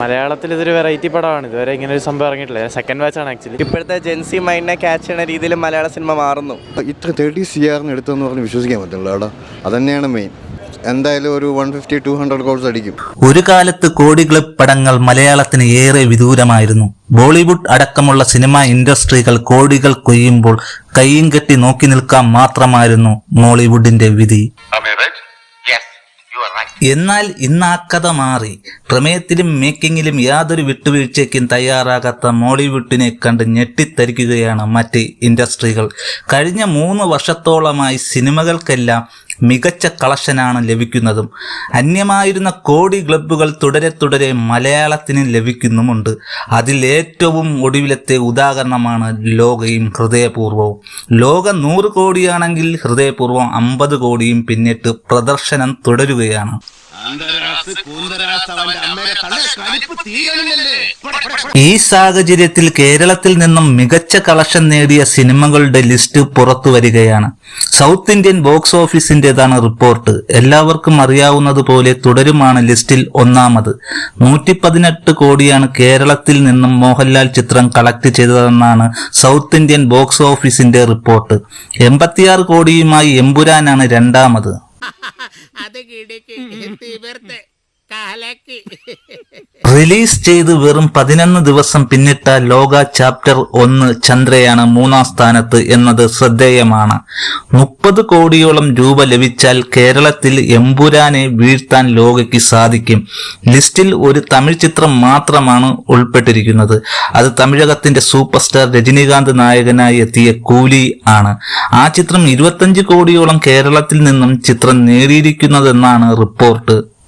മലയാളത്തിൽ ഇതൊരു വെറൈറ്റി പടമാണ്. ഇതുവരെ ഇങ്ങനെ ഒരു സംഭവം ഇറങ്ങിയിട്ടില്ല. സെക്കൻഡ് ബാച്ച് ആണ് ആക്ച്വലി ഇപ്പോഴത്തെ ജെൻസി മൈൻഡിനെ ക്യാച്ച് ചെയ്യുന്ന രീതിയിൽ മലയാള സിനിമ മാറുന്നു. ഇത്ര തേർട്ടി സി ആറിന് എടുത്തെന്ന് പറഞ്ഞ് വിശ്വസിക്കാൻ പറ്റില്ല അവിടെ അതന്നെയാണ് മെയിൻ എന്തായാലും ഒരു one fifty two hundred course അടിക്കും. ഒരു കാലത്ത് കോടി ക്ലബ് പടങ്ങൾ മലയാളത്തിന് ഏറെ വിദൂരമായിരുന്നു. ബോളിവുഡ് അടക്കമുള്ള സിനിമാ ഇൻഡസ്ട്രികൾ കോടികൾ കൊയ്യുമ്പോൾ കൈയും കെട്ടി നോക്കി നിൽക്കാൻ മാത്രമായിരുന്നു മോളിവുഡിന്റെ വിധി. Am I right? Yes, you are എന്നാൽ ഇന്ന് ആ കഥ മാറി. പ്രമേയത്തിലും മേക്കിങ്ങിലും യാതൊരു വിട്ടുവീഴ്ചയ്ക്കും തയ്യാറാകാത്ത മോളിവുഡിനെ കണ്ട് ഞെട്ടിത്തരിക്കുകയാണ് മറ്റ് ഇൻഡസ്ട്രികൾ. കഴിഞ്ഞ മൂന്ന് വർഷത്തോളമായി സിനിമകൾക്കെല്ലാം മികച്ച കളക്ഷനാണ് ലഭിക്കുന്നതും. അന്യമായിരുന്ന കോടി ക്ലബ്ബുകൾ തുടരെ തുടരെ മലയാളത്തിന് ലഭിക്കുന്നുമുണ്ട്. അതിൽ ഏറ്റവും ഒടുവിലത്തെ ഉദാഹരണമാണ് ലോകയും ഹൃദയപൂർവവും ലോക നൂറ് കോടിയാണെങ്കിൽ ഹൃദയപൂർവം അമ്പത് കോടിയും പിന്നിട്ട് പ്രദർശനം തുടരുകയാണ്. ഈ സാഹചര്യത്തിൽ കേരളത്തിൽ നിന്നും മികച്ച കളക്ഷൻ നേടിയ സിനിമകളുടെ ലിസ്റ്റ് പുറത്തു വരികയാണ്. സൗത്ത് ഇന്ത്യൻ ബോക്സ് ഓഫീസിന്റേതാണ് റിപ്പോർട്ട്. എല്ലാവർക്കും അറിയാവുന്നതുപോലെ തുടരുമാണ് ലിസ്റ്റിൽ ഒന്നാമത്. നൂറ്റി പതിനെട്ട് കോടിയാണ് കേരളത്തിൽ നിന്നും മോഹൻലാൽ ചിത്രം കളക്ട് ചെയ്തതെന്നാണ് സൗത്ത് ഇന്ത്യൻ ബോക്സ് ഓഫീസിന്റെ റിപ്പോർട്ട്. എൺപത്തിയാറ് കോടിയുമായി എമ്പുരാനാണ് രണ്ടാമത്. ಕಿಡಿಕಿ ಹೆತ್ತಿ ಬರ್ತೆ റിലീസ് ചെയ്ത് വെറും പതിനൊന്ന് ദിവസം പിന്നിട്ട ലോക ചാപ്റ്റർ ഒന്ന് ചന്ദ്രയാണ് മൂന്നാം സ്ഥാനത്ത് എന്നത് ശ്രദ്ധേയമാണ്. മുപ്പത് കോടിയോളം രൂപ ലഭിച്ചാൽ കേരളത്തിൽ എമ്പുരാനെ വീഴ്ത്താൻ ലോകയ്ക്ക് സാധിക്കും. ലിസ്റ്റിൽ ഒരു തമിഴ് ചിത്രം മാത്രമാണ് ഉൾപ്പെട്ടിരിക്കുന്നത്. അത് തമിഴകത്തിന്റെ സൂപ്പർ സ്റ്റാർ രജനീകാന്ത് നായകനായി എത്തിയ കൂലി ആണ്. ആ ചിത്രം ഇരുപത്തഞ്ച് കോടിയോളം കേരളത്തിൽ നിന്നും ചിത്രം നേടിയിരിക്കുന്നതെന്നാണ് റിപ്പോർട്ട്.